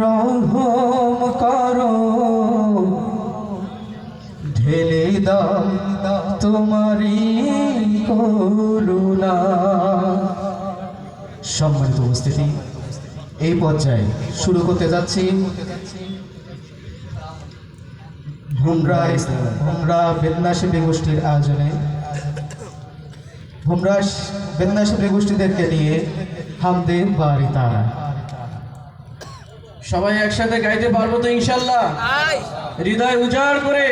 রহম করো। ঢেলে দাও তোমারি করুণা। সম্মানিত উপস্থিতি, এই পর্যায়ে শুরু করতে যাচ্ছি। ভুমরা ভুমরা বেদনাশিবী গোষ্ঠীর আয়োজনে। ভুমরা বেদনাশিবী গোষ্ঠীদেরকে নিয়ে হামদে বাড়ি তারা সবাই একসাথে গাইতে পারব তো ইনশাল্লাহ? হৃদয় উজাড় করে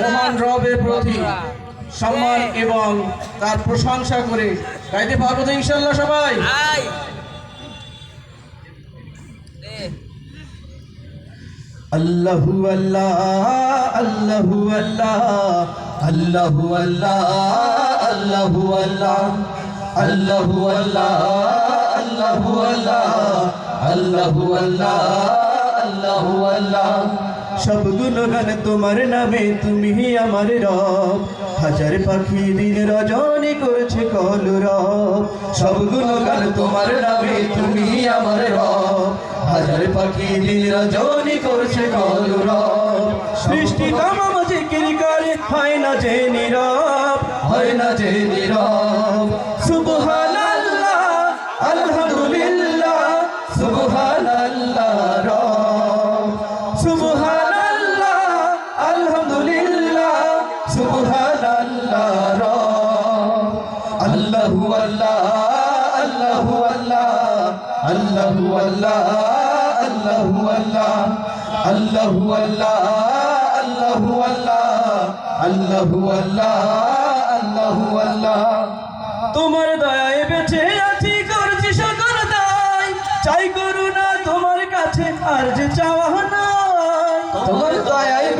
মহান রবের প্রতি সম্মান এবং তার প্রশংসা করে গাইতে পারব তো ইনশাল্লাহ সবাই? আল্লাহু আল্লাহু আল্লাহ আল্লাহু আল্লাহ আল্লাহু আল্লাহ আল্লাহু আল্লাহ আল্লাহু আল্লাহ। আল্লাহু আল্লাহ আল্লাহু আল্লাহ। সব গুণগান তোমার নামে তুমি আমার রব। হাজার পাখি দিন রজনী করছে কল রব। সব গুণগান তোমার নামে তুমি আমার রব। হাজার পাখি দিন রজনী করছে কল রব। সৃষ্টি তামাম জিকির করে, হয় না যে নীরব, হয় না যে নীরব। সুবহানাল্লাহ আল্লাহু আল্লাহ তোমার দয়ায় বেঁচে আছি, করছি সকল দায়। চাই করুণা, তোমার কাছে আর যে চাওয়া নাই। তোমার দয়ায়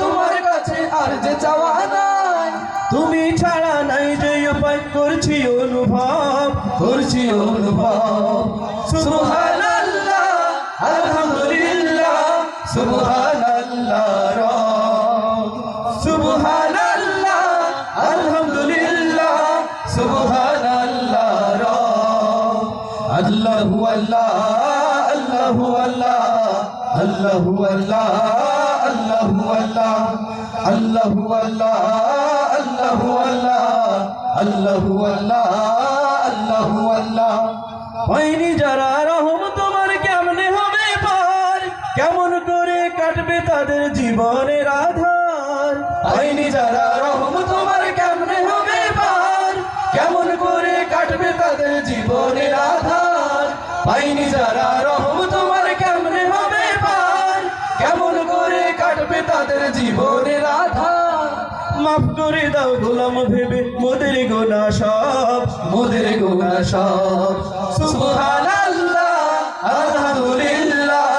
তোমার কাছে আর যে চাওয়া নাই। তুমি ছাড়া নাই যে উপায়, করছি অনুভব করছি অনুভব। সুবহানাল্লাহ, আলহামদুলিল্লাহ, সুবহানাল্লাহ, রব। সুবহানাল্লাহ, আলহামদুলিল্লাহ, সুবহানাল্লাহ, রব। আল্লাহু আল্লাহ আল্লাহু আল্লাহ আল্লাহু আল্লাহ। আল্লাহু আল্লাহ আল্লাহু আল্লাহ আল্লাহু আল্লাহ আল্লাহু আল্লাহ। হয়নি যারা রহম তোমার কেমনে হবে পার? কেমন করে কাটবে তাদের জীবনের আধার? হয়নি যারা রহম তোমার কেমনে হবে পার? কেমন করে কাটবে তাদের জীবনের আধার? পাইনি যারা কাটবে তাদের জীবনের আধার মাফ করে দাও গোলাম ভেবে, মোদের গোনা সব, মোদের গোনা সব। সুবহানাল্লাহ, আলহামদুলিল্লাহ,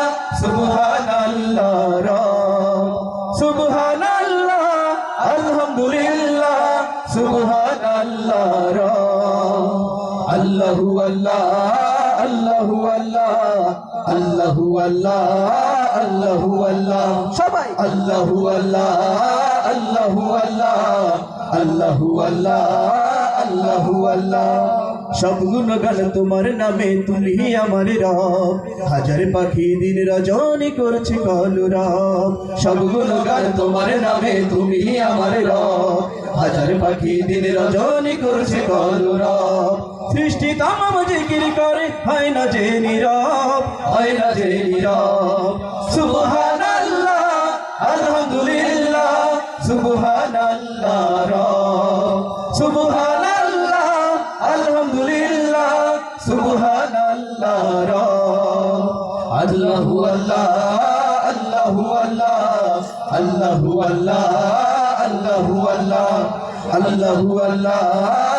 সুবহানাল্লাহ, রব। সুবহানাল্লাহ, আলহামদুলিল্লাহ, সুবহানাল্লাহ, রব। আল্লাহু আল্লাহ আল্লাহু আল্লাহ আল্লাহু আল্লাহ। আল্লাহু আল্লাহ সবাই। আল্লাহু আল্লাহ আল্লাহু আল্লাহ আল্লাহু আল্লাহ আল্লাহু আল্লাহ। সব গুণগান তোমার নামে তুমি আমার রব। হাজার পাখি দিন রজনী করছে কলু রব। সব গুণগান তোমার নামে তুমি আমার রব। হাজার পাখি দিন রজনী করছে কলু রব। সৃষ্টি তামাম জিকির করে। হয় না যে নীরব, হয় না যে নীরব। সুবহানাল্লাহ, আলহামদুলিল্লাহ, সুবহানাল্লাহ, রব। সুবহানাল্লাহ, আলহামদুলিল্লাহ, সুবহানাল্লাহ, রব। আল্লাহু আল্লাহ আল্লাহু আল্লাহ আল্লাহু আল্লাহ আল্লাহু আল্লাহ আল্লাহু আল্লাহ।